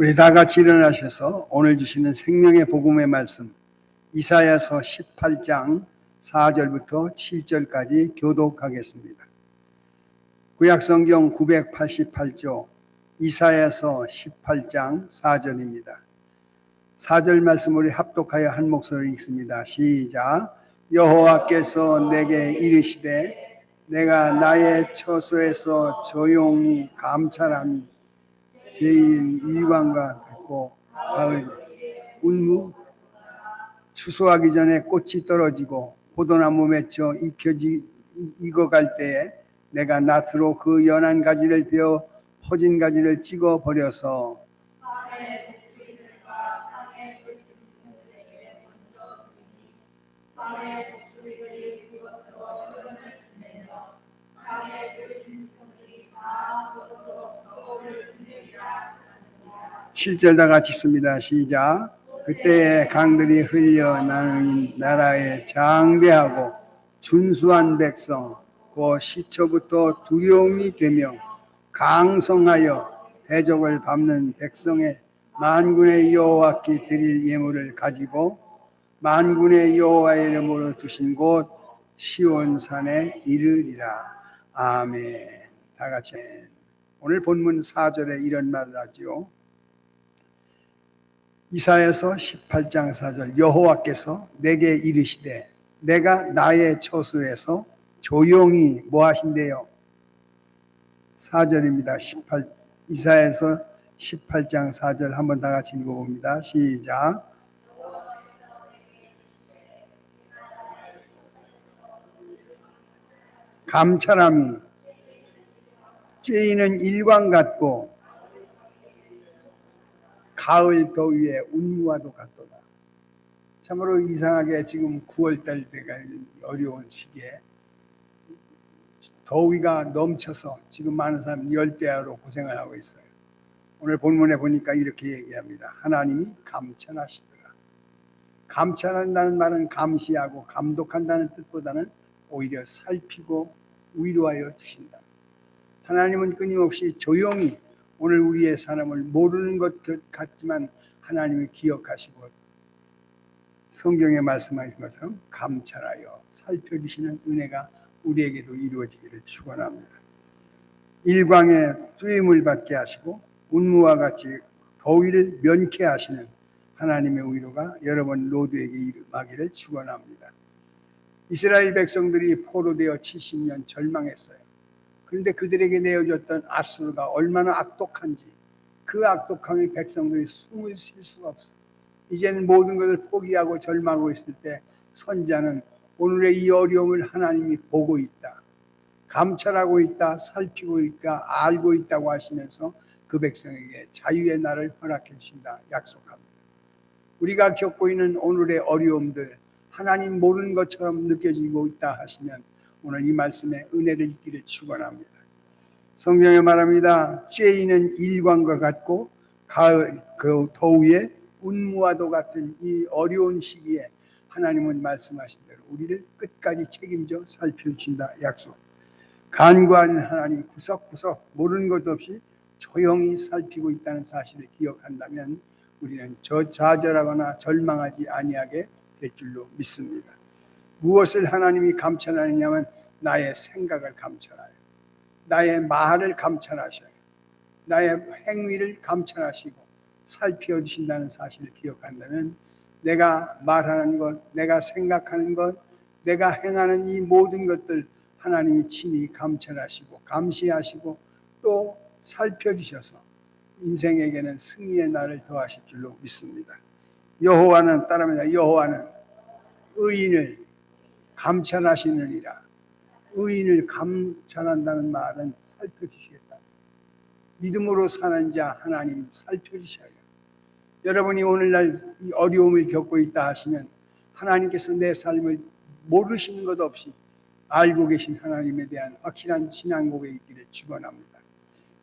우리 다 같이 일어나셔서 오늘 주시는 생명의 복음의 말씀 이사야서 18장 4절부터 7절까지 교독하겠습니다. 구약 성경 988조 이사야서 18장 4절입니다. 4절 말씀 우리 합독하여 한 목소리 읽습니다. 시작. 여호와께서 내게 이르시되 내가 나의 처소에서 조용히 감찰함이 제일 일광과 같고 가을 운무 추수하기 전에 꽃이 떨어지고 포도나무 맺혀 익혀지 익어갈 때에 내가 낫으로 그 연한 가지를 베어 퍼진 가지를 찍어 버려서 칠절다 같이 씁니다. 시작. 그때에 강들이 흘려 나는 나라의 장대하고 준수한 백성 그 시초부터 두려움이 되며 강성하여 대적을 밟는 백성의 만군의 여호와께 드릴 예물을 가지고 만군의 여호와의 이름으로 두신 곳 시온산에 이르리라. 아멘. 다 같이 오늘 본문 4절에 이런 말을 하지요. 이사야서 18장 4절 여호와께서 내게 이르시되 내가 나의 처소에서 조용히 뭐 하신대요? 4절입니다. 18 이사야서 18장 4절 한번 다 같이 읽어 봅니다. 시작. 감찰함이 쬐이는 일광 같고 가을 더위에 운무와도 같도다. 참으로 이상하게 지금 9월달 때가 어려운 시기에 더위가 넘쳐서 지금 많은 사람이 열대야로 고생을 하고 있어요. 오늘 본문에 보니까 이렇게 얘기합니다. 하나님이 감찰하시더라. 감찰한다는 말은 감시하고 감독한다는 뜻보다는 오히려 살피고 위로하여 주신다. 하나님은 끊임없이 조용히 오늘 우리의 사람을 모르는 것 같지만 하나님이 기억하시고 성경에 말씀하신 것처럼 감찰하여 살펴주시는 은혜가 우리에게도 이루어지기를 축원합니다. 일광에 쓰임을 받게 하시고 운무와 같이 더위를 면케 하시는 하나님의 위로가 여러분 로드에게 임하기를 축원합니다. 이스라엘 백성들이 포로되어 70년 절망했어요. 그런데 그들에게 내어줬던 아수르가 얼마나 악독한지 그 악독함이 백성들이 숨을 쉴 수가 없어. 이제는 모든 것을 포기하고 절망하고 있을 때 선자는 오늘의 이 어려움을 하나님이 보고 있다. 감찰하고 있다. 살피고 있다. 알고 있다고 하시면서 그 백성에게 자유의 날을 허락해 주신다. 약속합니다. 우리가 겪고 있는 오늘의 어려움들 하나님 모르는 것처럼 느껴지고 있다 하시면 오늘 이 말씀에 은혜를 있기를 축원합니다. 성경에 말합니다. 쬐이는 일광과 같고 가을 그 더위에 운무와도 같은 이 어려운 시기에 하나님은 말씀하신 대로 우리를 끝까지 책임져 살펴주신다 약속. 간구하는 하나님 구석구석 모르는 것 없이 조용히 살피고 있다는 사실을 기억한다면 우리는 저 좌절하거나 절망하지 아니하게 될 줄로 믿습니다. 무엇을 하나님이 감찰하느냐면 나의 생각을 감찰하여 나의 말을 감찰하셔요. 나의 행위를 감찰하시고 살피어 주신다는 사실을 기억한다면 내가 말하는 것, 내가 생각하는 것, 내가 행하는 이 모든 것들 하나님이 친히 감찰하시고 감시하시고 또 살펴 주셔서 인생에게는 승리의 날을 더하실 줄로 믿습니다. 여호와는 따라합니다. 여호와는 의인을 감찰하시느니라. 의인을 감찰한다는 말은 살펴주시겠다. 믿음으로 사는 자 하나님 살펴주셔요. 여러분이 오늘날 이 어려움을 겪고 있다 하시면 하나님께서 내 삶을 모르시는 것 없이 알고 계신 하나님에 대한 확실한 신앙 고백이 있기를 축원합니다.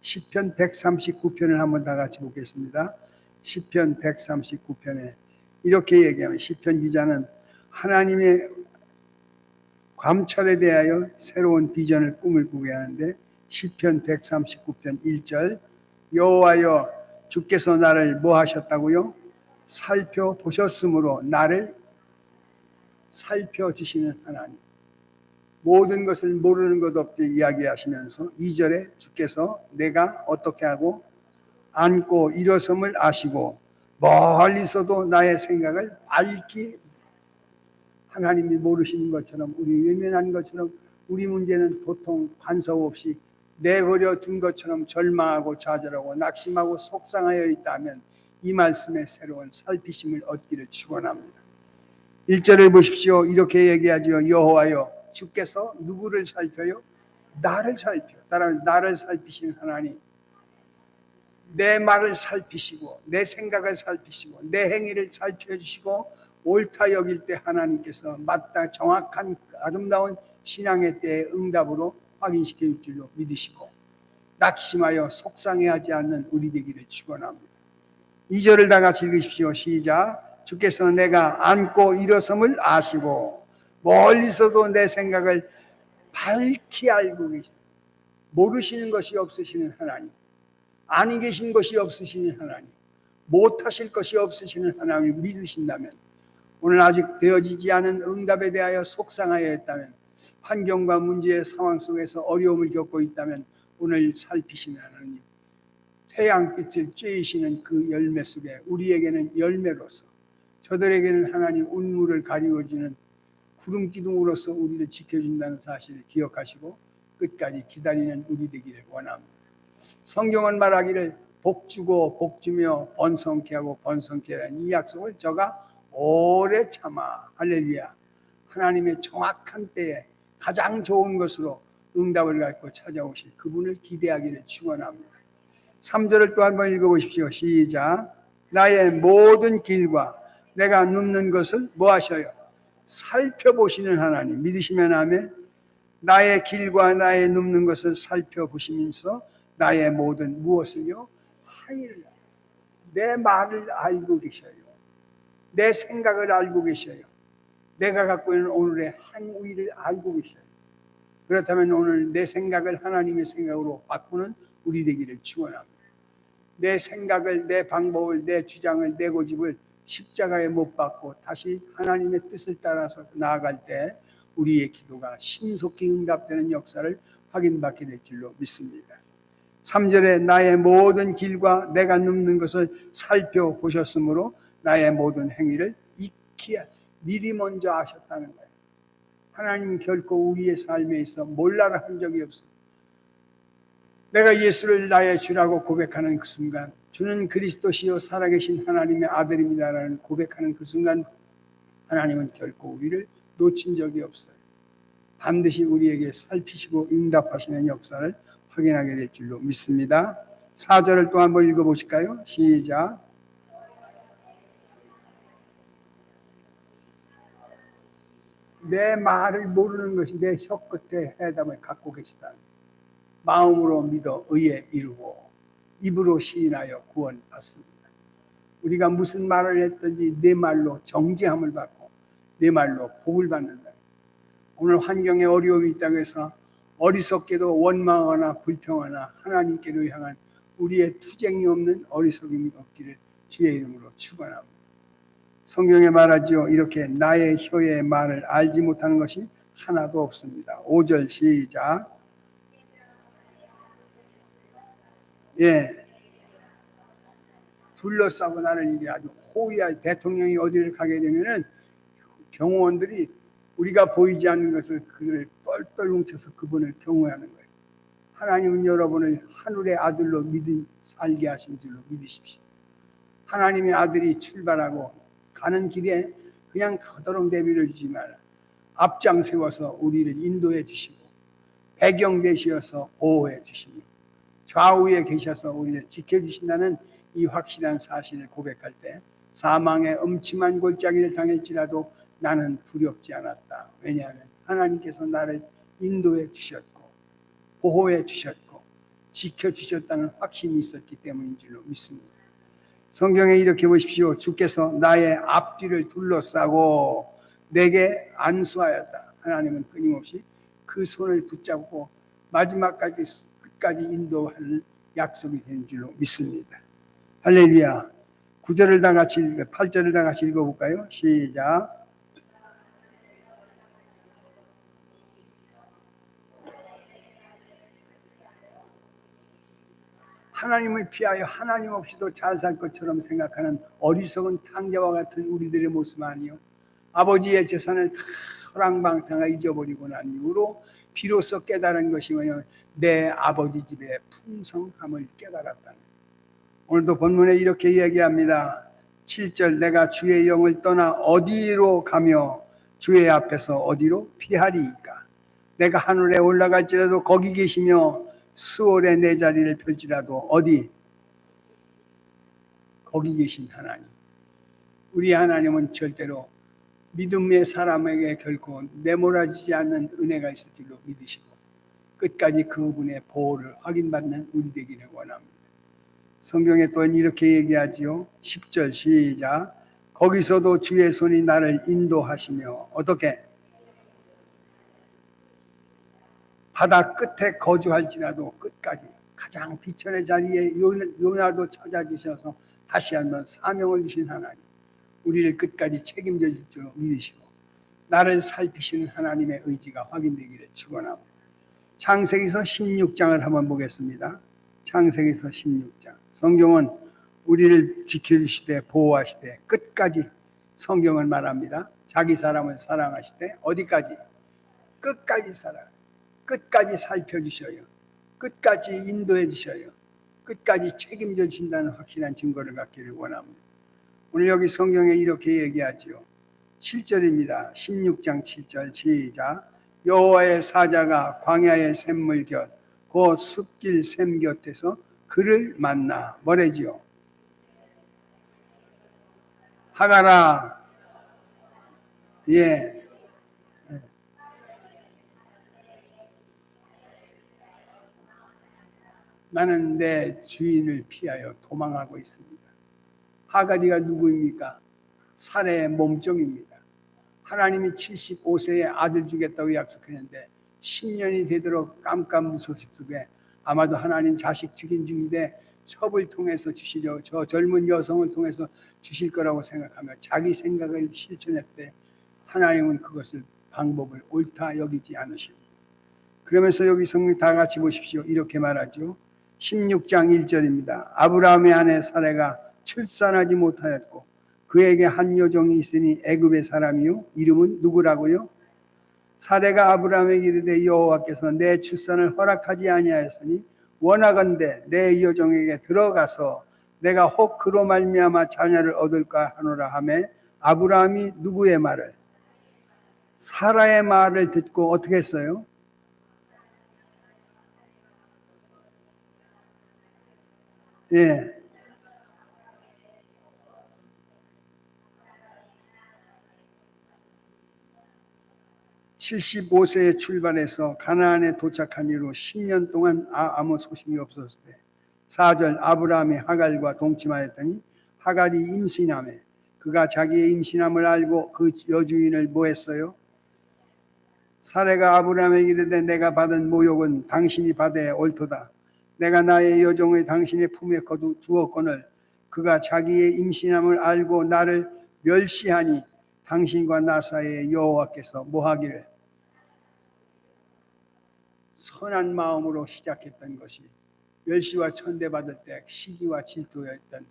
시편 139편을 한번 다 같이 보겠습니다. 시편 139편에 이렇게 얘기하면 시편 기자는 하나님의 감찰에 대하여 새로운 비전을 꿈을 꾸게 하는데 시편 139편 1절 여호와여 주께서 나를 뭐 하셨다고요? 살펴보셨으므로 나를 살펴주시는 하나님. 모든 것을 모르는 것 없이 이야기하시면서 2절에 주께서 내가 어떻게 하고 안고 일어섬을 아시고 멀리서도 나의 생각을 밝히 하나님이 모르시는 것처럼 우리 외면한 것처럼 우리 문제는 보통 관섭 없이 내버려 둔 것처럼 절망하고 좌절하고 낙심하고 속상하여 있다면 이 말씀에 새로운 살피심을 얻기를 축원합니다. 1절을 보십시오. 이렇게 얘기하지요. 여호와여 주께서 누구를 살펴요? 나를 살펴. 나를 나를 살피시는 하나님. 내 말을 살피시고 내 생각을 살피시고 내 행위를 살펴주시고 옳다 여길 때 하나님께서 맞다 정확한 아름다운 신앙의 때의 응답으로 확인시켜 줄 줄로 믿으시고 낙심하여 속상해하지 않는 우리 되기를 축원합니다. 2절을 다 같이 읽으십시오. 시작. 주께서 내가 안고 일어섬을 아시고 멀리서도 내 생각을 밝히 알고 계시다. 모르시는 것이 없으시는 하나님. 아니 계신 것이 없으시는 하나님. 못하실 것이 없으시는 하나님을 믿으신다면 오늘 아직 되어지지 않은 응답에 대하여 속상하여 했다면 환경과 문제의 상황 속에서 어려움을 겪고 있다면 오늘 살피시는 하나님 태양빛을 쬐이시는 그 열매 속에 우리에게는 열매로서 저들에게는 하나님 운물을 가리워주는 구름 기둥으로서 우리를 지켜준다는 사실을 기억하시고 끝까지 기다리는 우리 되기를 원합니다. 성경은 말하기를 복 주고 복 주며 번성케 하고 번성케 하는 이 약속을 저가 오래 참아 할렐루야 하나님의 정확한 때에 가장 좋은 것으로 응답을 갖고 찾아오실 그분을 기대하기를 축원합니다. 3절을 또 한번 읽어보십시오. 시작. 나의 모든 길과 내가 눕는 것을 뭐 하셔요? 살펴보시는 하나님. 믿으시면 아멘. 나의 길과 나의 눕는 것을 살펴보시면서 나의 모든 무엇을요? 항의를 내 말을 알고 계셔요. 내 생각을 알고 계셔요. 내가 갖고 있는 오늘의 항의를 알고 계셔요. 그렇다면 오늘 내 생각을 하나님의 생각으로 바꾸는 우리 되기를 축원합니다. 내 생각을, 내 방법을, 내 주장을, 내 고집을 십자가에 못 박고 다시 하나님의 뜻을 따라서 나아갈 때 우리의 기도가 신속히 응답되는 역사를 확인받게 될 줄로 믿습니다. 3절에 나의 모든 길과 내가 눕는 것을 살펴보셨으므로 나의 모든 행위를 익히 미리 먼저 아셨다는 거예요. 하나님 결코 우리의 삶에 있어 몰라라 한 적이 없어요. 내가 예수를 나의 주라고 고백하는 그 순간 주는 그리스도시요 살아계신 하나님의 아들입니다라는 고백하는 그 순간 하나님은 결코 우리를 놓친 적이 없어요. 반드시 우리에게 살피시고 응답하시는 역사를 확인하게 될 줄로 믿습니다. 4절을 또 한번 읽어보실까요? 시작. 내 말을 모르는 것이 내 혀끝에 해답을 갖고 계시다. 마음으로 믿어 의에 이루고 입으로 시인하여 구원받습니다. 우리가 무슨 말을 했든지 내 말로 정지함을 받고 내 말로 복을 받는다. 오늘 환경에 어려움이 있다고 해서 어리석게도 원망하거나 불평하나 하나님께로 향한 우리의 투쟁이 없는 어리석임이 없기를 주의 이름으로 축원합니다. 성경에 말하지요. 이렇게 나의 혀의 말을 알지 못하는 것이 하나도 없습니다. 5절 시작. 예. 둘러싸고 나는 이게 아주 호위할 대통령이 어디를 가게 되면은 경호원들이 우리가 보이지 않는 것을 그를 뻘뻘 뭉쳐서 그분을 경호하는 거예요. 하나님은 여러분을 하늘의 아들로 믿음 살게 하신 줄로 믿으십시오. 하나님의 아들이 출발하고 가는 길에 그냥 그대로 내버려 주지 말아. 앞장 세워서 우리를 인도해 주시고 배경 되시어서 보호해 주시며 좌우에 계셔서 우리를 지켜주신다는 이 확실한 사실을 고백할 때 사망의 음침한 골짜기를 당할지라도 나는 두렵지 않았다. 왜냐하면 하나님께서 나를 인도해 주셨고 보호해 주셨고 지켜 주셨다는 확신이 있었기 때문인 줄로 믿습니다. 성경에 이렇게 보십시오. 주께서 나의 앞뒤를 둘러싸고 내게 안수하였다. 하나님은 끊임없이 그 손을 붙잡고 마지막까지 끝까지 인도하는 약속이 되는 줄로 믿습니다. 할렐루야. 구절을 다 같이 읽, 8절을 다 같이 읽어볼까요? 시작. 하나님을 피하여 하나님 없이도 잘 살 것처럼 생각하는 어리석은 탕자와 같은 우리들의 모습 아니요. 아버지의 재산을 다 허랑방탕하 잊어버리고 난 이후로 비로소 깨달은 것이 뭐냐면 내 아버지 집의 풍성함을 깨달았다는 오늘도 본문에 이렇게 이야기합니다. 7절 내가 주의 영을 떠나 어디로 가며 주의 앞에서 어디로 피하리이까 내가 하늘에 올라갈지라도 거기 계시며 수월에 내 자리를 펼지라도 어디 거기 계신 하나님 우리 하나님은 절대로 믿음의 사람에게 결코 내몰아지지 않는 은혜가 있을 줄로 믿으시고 끝까지 그분의 보호를 확인받는 우리 되기를 원합니다. 성경에 또한 이렇게 얘기하지요. 10절 시작. 거기서도 주의 손이 나를 인도하시며 어떻게 바다 끝에 거주할지라도 끝까지 가장 비천의 자리에 요- 요나도 찾아주셔서 다시 한번 사명을 주신 하나님 우리를 끝까지 책임져 줄 줄 믿으시고 나를 살피시는 하나님의 의지가 확인되기를 축원합니다. 창세기서 16장을 한번 보겠습니다. 창세기서 16장. 성경은 우리를 지켜주시되 보호하시되 끝까지 성경을 말합니다. 자기 사람을 사랑하시되 어디까지? 끝까지 사랑. 끝까지 살펴주셔요. 끝까지 인도해 주셔요. 끝까지 책임져 주신다는 확실한 증거를 갖기를 원합니다. 오늘 여기 성경에 이렇게 얘기하지요. 7절입니다. 16장 7절 시작. 여호와의 사자가 광야의 샘물 곁, 그 숲길 샘 곁에서 그를 만나 뭐래지요? 하가라. 예. 나는 내 주인을 피하여 도망하고 있습니다. 하가리가 누구입니까? 사례의 몸종입니다. 하나님이 75세에 아들 주겠다고 약속했는데 10년이 되도록 깜깜무소식 속에 아마도 하나님 자식 죽인 중인데 첩을 통해서 주시려 저 젊은 여성을 통해서 주실 거라고 생각하며 자기 생각을 실천했대 하나님은 그것을 방법을 옳다 여기지 않으십니다. 그러면서 여기 성경 다 같이 보십시오. 이렇게 말하죠. 16장 1절입니다. 아브라함의 아내 사례가 출산하지 못하였고 그에게 한 여종이 있으니 애굽의 사람이요 이름은 누구라고요? 사례가 아브라함에게 이르되 여호와께서 내 출산을 허락하지 아니하였으니 원하건대 내 여종에게 들어가서 내가 혹 그로 말미암아 자녀를 얻을까 하노라 하매 아브라함이 누구의 말을 사라의 말을 듣고 어떻게 했어요? 예. (75세에) 출발해서 가나안에 도착한 이후 (10년) 동안 아- 아무 소식이 없었을 때 (4절) 아브라함이 하갈과 동침하였더니 하갈이 임신함에 그가 자기의 임신함을 알고 그 여주인을 뭐했어요 사례가 아브라함에게 이르되 내가 받은 모욕은 당신이 받아야 옳도다 내가 나의 여종의 당신의 품에 거두 두었거늘 그가 자기의 임신함을 알고 나를 멸시하니 당신과 나 사이에 여호와께서 뭐하기를 선한 마음으로 시작했던 것이 멸시와 천대받을 때 시기와 질투였던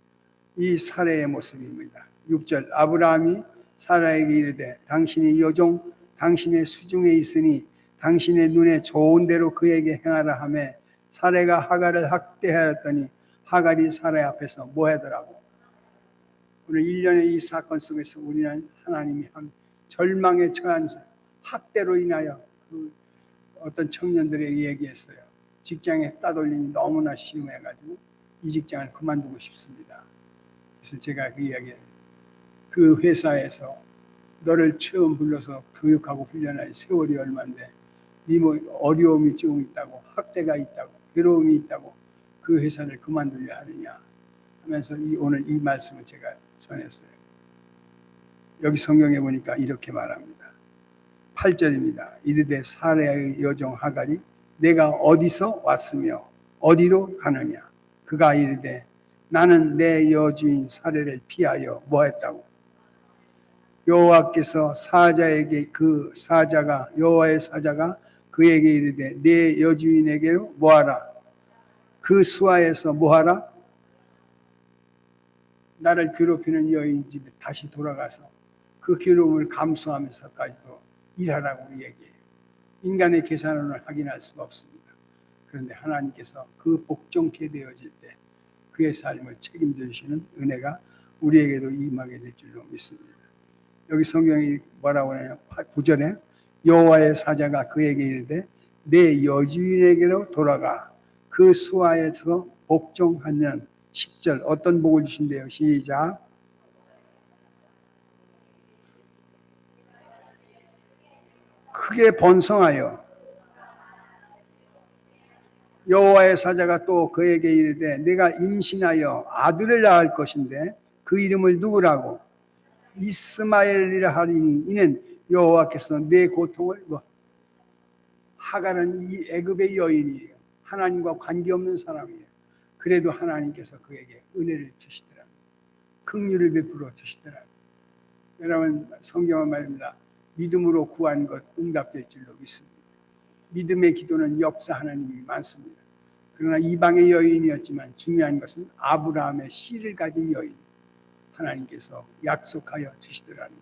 이 사례의 모습입니다. 6절 아브라함이 사라에게 이르되 당신이 여종 당신의 수중에 있으니 당신의 눈에 좋은 대로 그에게 행하라 하매 사례가 하갈을 학대하였더니 하갈이 사례 앞에서 뭐 하더라고 오늘 일련의 이 사건 속에서 우리는 하나님이 한 절망에 처한 학대로 인하여 그 어떤 청년들에게 얘기했어요. 직장에 따돌림이 너무나 심해가지고 이 직장을 그만두고 싶습니다. 그래서 제가 그 이야기, 그 회사에서 너를 처음 불러서 교육하고 훈련할 세월이 얼마인데 네 뭐 어려움이 조금 있다고 학대가 있다고 괴로움이 있다고 그 회사를 그만두려 하느냐 하면서 이 오늘 이 말씀을 제가 전했어요. 여기 성경에 보니까 이렇게 말합니다. 8절입니다. 이르되 사례의 여종 하갈이 내가 어디서 왔으며 어디로 가느냐 그가 이르되 나는 내 여주인 사례를 피하여 뭐했다고? 여호와께서 사자에게 그 사자가 여호와의 사자가 그에게 이르되 내 여주인에게로 뭐하라? 그 수하에서 뭐하라? 나를 괴롭히는 여인 집에 다시 돌아가서 그 괴로움을 감수하면서까지도 일하라고 얘기해요. 인간의 계산을 확인할 수가 없습니다. 그런데 하나님께서 그 복종케 되어질 때 그의 삶을 책임져 주시는 은혜가 우리에게도 임하게 될 줄로 믿습니다. 여기 성경이 뭐라고 하냐면 9절에 여호와의 사자가 그에게 이르되 내 여주인에게로 돌아가 그 수하에서 복종하면 10절 어떤 복을 주신대요. 시작. 크게 번성하여 여호와의 사자가 또 그에게 이르되 내가 임신하여 아들을 낳을 것인데 그 이름을 누구라고 이스마엘이라 하리니 이는 여호와께서 내 고통을 뭐 하갈은 이 애굽의 여인이에요. 하나님과 관계없는 사람이에요. 그래도 하나님께서 그에게 은혜를 주시더라. 긍휼을 베풀어 주시더라. 여러분 성경은 말입니다. 믿음으로 구한 것 응답될 줄로 믿습니다. 믿음의 기도는 역사 하나님이 많습니다. 그러나 이방의 여인이었지만 중요한 것은 아브라함의 씨를 가진 여인 하나님께서 약속하여 주시더라는 것.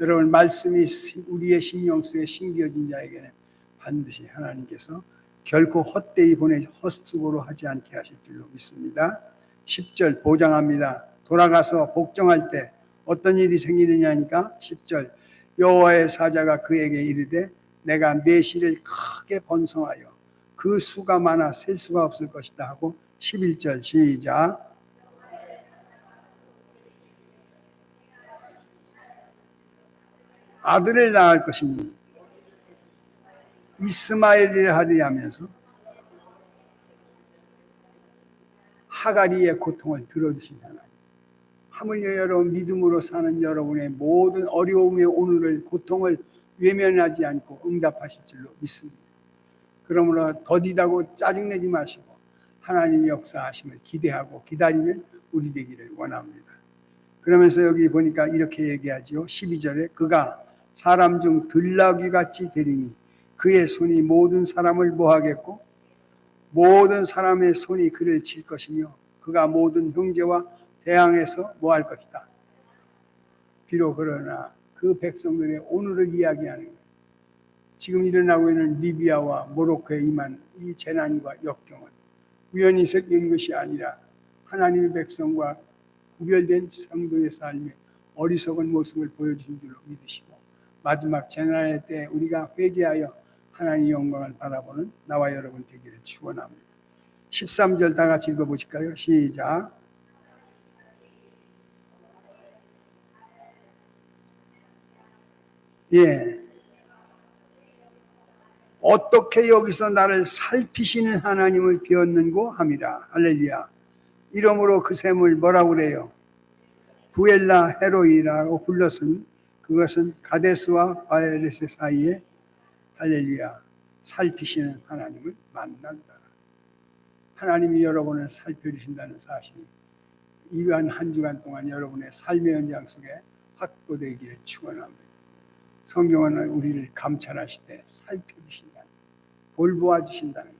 여러분 말씀이 우리의 심령 속에 심겨진 자에게는 반드시 하나님께서 결코 헛되이 보내 헛수고로 하지 않게 하실 줄로 믿습니다. 10절 보장합니다. 돌아가서 복종할 때 어떤 일이 생기느냐니까 10절 여호와의 사자가 그에게 이르되 내가 내 씨를 크게 번성하여 그 수가 많아 셀 수가 없을 것이다 하고 11절 시작 아들을 낳을 것이니 이스마엘이라 하리 하면서 하가리의 고통을 들어주신 하나님. 하물며 여러분 믿음으로 사는 여러분의 모든 어려움의 오늘을 고통을 외면하지 않고 응답하실 줄로 믿습니다. 그러므로 더디다고 짜증내지 마시고 하나님의 역사하심을 기대하고 기다리는 우리 되기를 원합니다. 그러면서 여기 보니까 이렇게 얘기하지요. 12절에 그가 사람 중 들나귀 같이 되리니 그의 손이 모든 사람을 뭐하겠고 모든 사람의 손이 그를 칠 것이며 그가 모든 형제와 대항해서 뭐 할 것이다. 비록 그러나 그 백성들의 오늘을 이야기하는 것. 지금 일어나고 있는 리비아와 모로코에 임한 이 재난과 역경은 우연히 생긴 것이 아니라 하나님의 백성과 구별된 성도의 삶의 어리석은 모습을 보여주신 줄로 믿으시고 마지막 재난의 때 우리가 회개하여 하나님의 영광을 바라보는 나와 여러분 되기를 축원합니다. 13절 다 같이 읽어 보실까요? 시작. 예. 어떻게 여기서 나를 살피시는 하나님을 비었는고 함이라. 할렐루야. 이러므로 그 샘을 뭐라고 그래요? 부엘라 헤로이라고 불렀으니 그것은 가데스와 바에레스 사이에 할렐루야 살피시는 하나님을 만난다. 하나님이 여러분을 살펴주신다는 사실이 이러한 한 주간 동안 여러분의 삶의 현장 속에 확보되기를 축원합니다. 성경은 우리를 감찰하실 때 살펴주신다는, 돌보아 주신다는,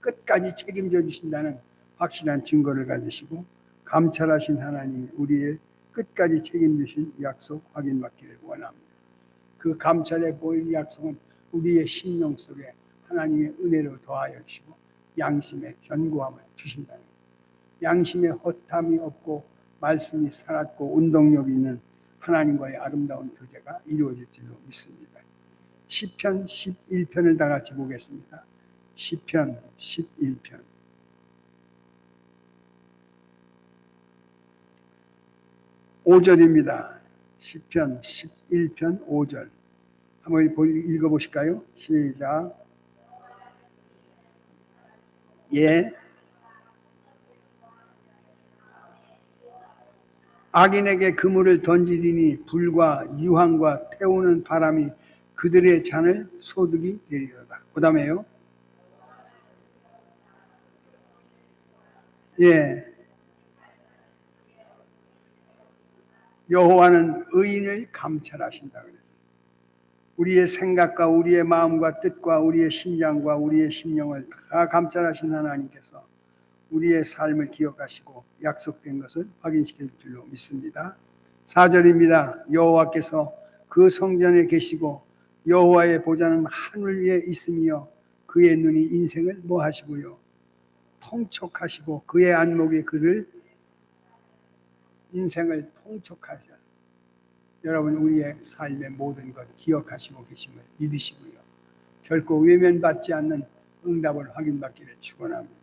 끝까지 책임져 주신다는 확실한 증거를 가지시고 감찰하신 하나님이 우리의 끝까지 책임지신 약속 확인받기를 원합니다. 그 감찰에 보일 약속은 우리의 심령 속에 하나님의 은혜로 더하여 주시고 양심의 견고함을 주신다는 것. 양심의 허탐이 없고 말씀이 살았고 운동력 있는 하나님과의 아름다운 교제가 이루어질 줄로 믿습니다. 시편 11편을 다 같이 보겠습니다. 시편 11편. 오절입니다 시편 11편 5절. 한번 읽어 보실까요? 시작. 예. 악인에게 그물을 던지리니 불과 유황과 태우는 바람이 그들의 잔을 소득이 되리로다. 그 다음에요. 예. 여호와는 의인을 감찰하신다 그랬어요. 우리의 생각과 우리의 마음과 뜻과 우리의 심장과 우리의 심령을 다 감찰하신 하나님께서 우리의 삶을 기억하시고 약속된 것을 확인시킬 줄로 믿습니다. 4절입니다. 여호와께서 그 성전에 계시고 여호와의 보좌는 하늘 위에 있으며 그의 눈이 인생을 뭐 하시고요. 통촉하시고 그의 안목에 그를 인생을 통촉하셨어요. 여러분 우리의 삶의 모든 것 기억하시고 계심을 믿으시고요. 결코 외면받지 않는 응답을 확인받기를 축원합니다.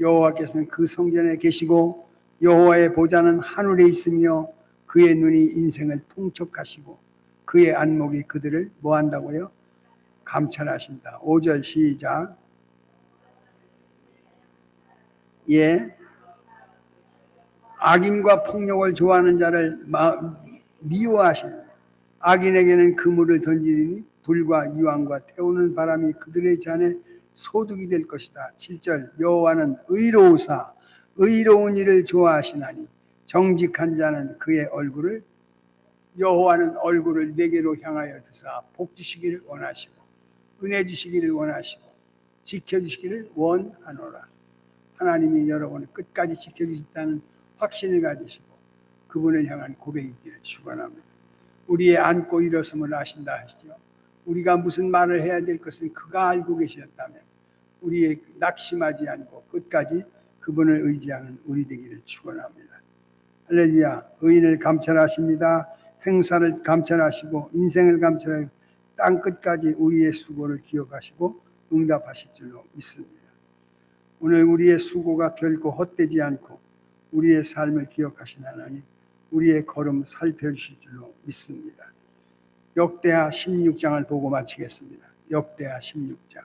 여호와께서는 그 성전에 계시고 여호와의 보좌는 하늘에 있으며 그의 눈이 인생을 통촉하시고 그의 안목이 그들을 뭐 한다고요? 감찰하신다. 5절 시작. 예. 악인과 폭력을 좋아하는 자를 마- 미워하시는 악인에게는 그물을 던지니 불과 이왕과 태우는 바람이 그들의 잔에 소득이 될 것이다. 7절 여호와는 의로우사 의로운 일을 좋아하시나니 정직한 자는 그의 얼굴을 여호와는 얼굴을 내게로 향하여 드사 복 주시기를 원하시고 은혜 주시기를 원하시고 지켜 주시기를 원하노라. 하나님이 여러분을 끝까지 지켜 주신다는 확신을 가지시고 그분을 향한 고백이 있기를 축원합니다. 우리의 안고 일어섬을 아신다 하시죠. 우리가 무슨 말을 해야 될 것은 그가 알고 계셨다면 우리의 낙심하지 않고 끝까지 그분을 의지하는 우리 되기를 축원합니다. 할렐루야. 의인을 감찰하십니다. 행사를 감찰하시고 인생을 감찰하고 땅 끝까지 우리의 수고를 기억하시고 응답하실 줄로 믿습니다. 오늘 우리의 수고가 결코 헛되지 않고 우리의 삶을 기억하신 하나님, 우리의 걸음 살펴주실 줄로 믿습니다. 역대하 16장을 보고 마치겠습니다. 역대하 16장.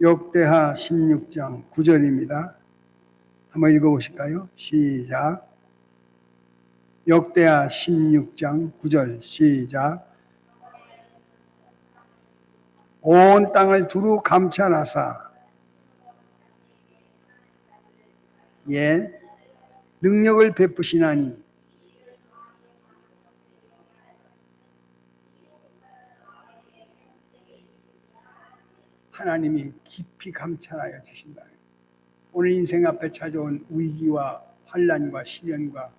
역대하 16장 9절입니다. 한번 읽어보실까요? 시작. 역대하 16장 9절 시작. 온 땅을 두루 감찰하사 예 능력을 베푸시나니 하나님이 깊이 감찰하여 주신다. 오늘 인생 앞에 찾아온 위기와 환란과 시련과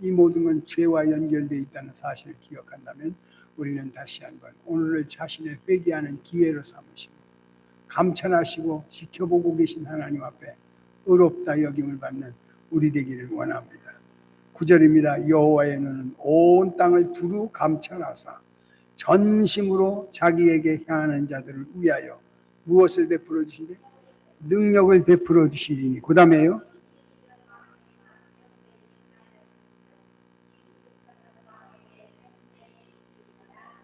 이 모든 건 죄와 연결되어 있다는 사실을 기억한다면 우리는 다시 한번 오늘을 자신을 회개하는 기회로 삼으시고 감찰하시고 지켜보고 계신 하나님 앞에 의롭다 여김을 받는 우리 되기를 원합니다. 9절입니다. 여호와의 눈은 온 땅을 두루 감찰하사 전심으로 자기에게 향하는 자들을 위하여 무엇을 베풀어 주시리? 능력을 베풀어 주시리니. 그 다음에요.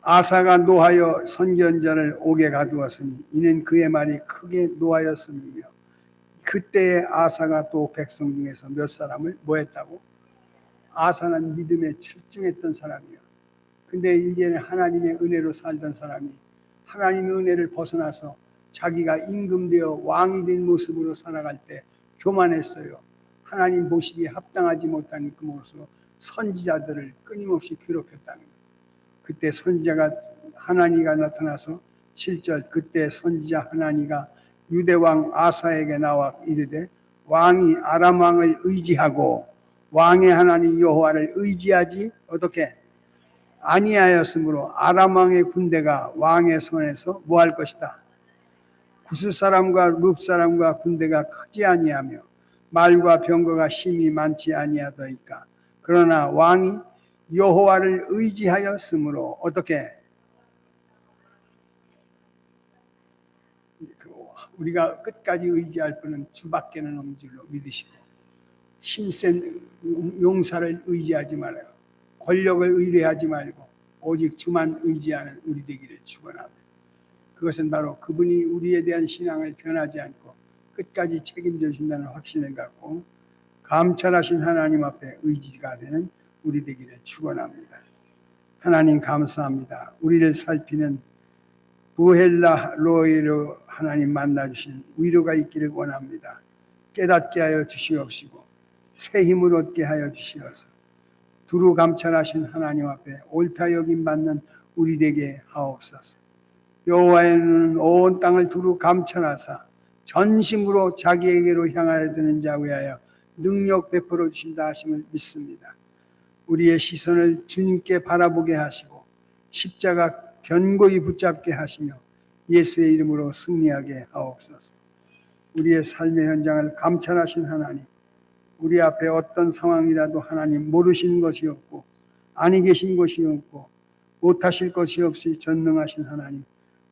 아사가 노하여 선견자를 옥에 가두었으니 이는 그의 말이 크게 노하였음이며 그때에 아사가 또 백성 중에서 몇 사람을 뭐했다고? 아사는 믿음에 출중했던 사람이요. 근데 이제는 하나님의 은혜로 살던 사람이 하나님의 은혜를 벗어나서 자기가 임금되어 왕이 된 모습으로 살아갈 때 교만했어요. 하나님 보시기에 합당하지 못한 그 모습으로 선지자들을 끊임없이 괴롭혔다는. 그때 선지자가 하나니가 나타나서 7절 그때 선지자 하나니가 유대 왕 아사에게 나와 이르되 왕이 아람 왕을 의지하고 왕의 하나님 여호와를 의지하지 어떻게? 아니하였으므로 아람 왕의 군대가 왕의 손에서 뭐할 것이다. 구스 사람과 룹 사람과 군대가 크지 아니하며 말과 병거가 심히 많지 아니하더이까? 그러나 왕이 여호와를 의지하였으므로 어떻게 우리가 끝까지 의지할 분은 주밖에는 없는 줄로 믿으시고 힘센 용사를 의지하지 말아요. 권력을 의뢰하지 말고 오직 주만 의지하는 우리 되기를 축원합니다. 그것은 바로 그분이 우리에 대한 신앙을 변하지 않고 끝까지 책임져 준다는 확신을 갖고 감찰하신 하나님 앞에 의지가 되는 우리 되기를 축원합니다. 하나님 감사합니다. 우리를 살피는 부헬라 로이로 하나님 만나 주신 위로가 있기를 원합니다. 깨닫게 하여 주시옵시고 새 힘을 얻게 하여 주시어서 두루 감찰하신 하나님 앞에 옳다 여김 받는 우리 되게 하옵소서. 여호와의 눈은 온 땅을 두루 감찰하사 전심으로 자기에게로 향하여 드는 자 위하여 능력 베풀어 주신다 하심을 믿습니다. 우리의 시선을 주님께 바라보게 하시고 십자가 견고히 붙잡게 하시며 예수의 이름으로 승리하게 하옵소서. 우리의 삶의 현장을 감찰하신 하나님, 우리 앞에 어떤 상황이라도 하나님 모르신 것이 없고 아니 계신 것이 없고 못하실 것이 없이 전능하신 하나님,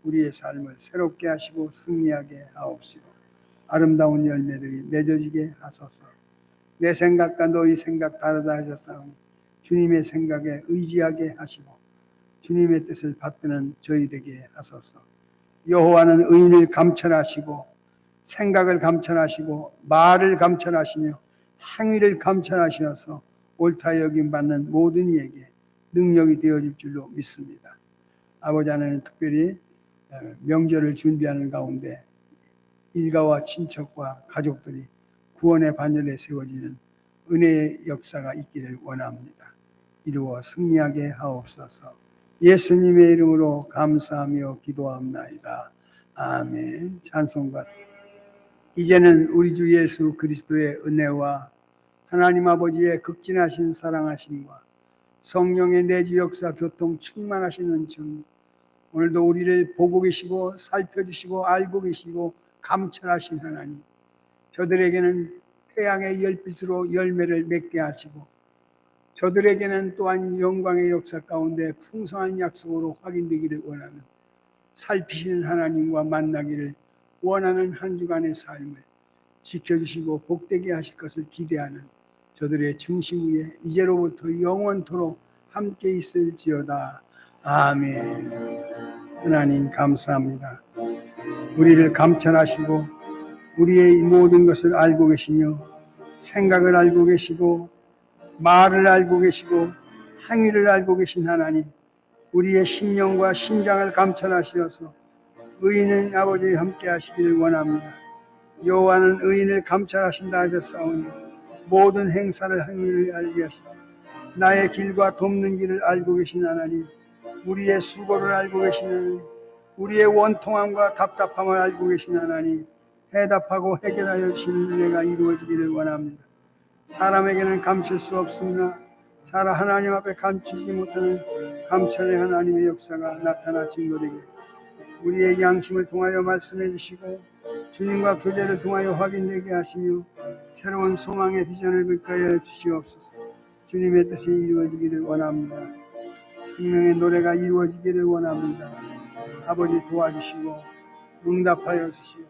우리의 삶을 새롭게 하시고 승리하게 하옵시고 아름다운 열매들이 맺어지게 하소서. 내 생각과 너희 생각 다르다 하셨사오니 주님의 생각에 의지하게 하시고 주님의 뜻을 받드는 저희 되게 하소서. 여호와는 의인을 감찰하시고 생각을 감찰하시고 말을 감찰하시며 행위를 감찰하셔서 옳다 여김 받는 모든 이에게 능력이 되어질 줄로 믿습니다. 아버지 하나님 특별히 어, 명절을 준비하는 가운데 일가와 친척과 가족들이 구원의 반열에 세워지는 은혜의 역사가 있기를 원합니다. 이루어 승리하게 하옵소서. 예수님의 이름으로 감사하며 기도합나이다. 아멘. 찬송가. 이제는 우리 주 예수 그리스도의 은혜와 하나님 아버지의 극진하신 사랑하심과 성령의 내주 역사 교통 충만하시는 중 오늘도 우리를 보고 계시고 살펴주시고 알고 계시고 감찰하신 하나님 저들에게는 태양의 열빛으로 열매를 맺게 하시고 저들에게는 또한 영광의 역사 가운데 풍성한 약속으로 확인되기를 원하는 살피시는 하나님과 만나기를 원하는 한 주간의 삶을 지켜주시고 복되게 하실 것을 기대하는 저들의 중심 위에 이제로부터 영원토록 함께 있을지어다. 아멘. 하나님 감사합니다. 우리를 감찰하시고 우리의 모든 것을 알고 계시며 생각을 알고 계시고 말을 알고 계시고 행위를 알고 계신 하나님 우리의 심령과 심장을 감찰하시어서 의인은 아버지 함께 하시기를 원합니다. 여호와는 의인을 감찰하신다 하셨사오니 모든 행사를 행위를 알게 하시고 나의 길과 돕는 길을 알고 계신 하나님 우리의 수고를 알고 계신 하나님 우리의 원통함과 답답함을 알고 계신 하나님 해답하고 해결하여 주시는 은혜가 이루어지기를 원합니다. 사람에게는 감출 수 없습니다. 사람 하나님 앞에 감추지 못하는 감찰의 하나님의 역사가 나타나 증거되게 우리의 양심을 통하여 말씀해 주시고 주님과 교제를 통하여 확인되게 하시며 새로운 소망의 비전을 불가하여 주시옵소서. 주님의 뜻이 이루어지기를 원합니다. 생명의 노래가 이루어지기를 원합니다. 아버지 도와주시고 응답하여 주시옵소서.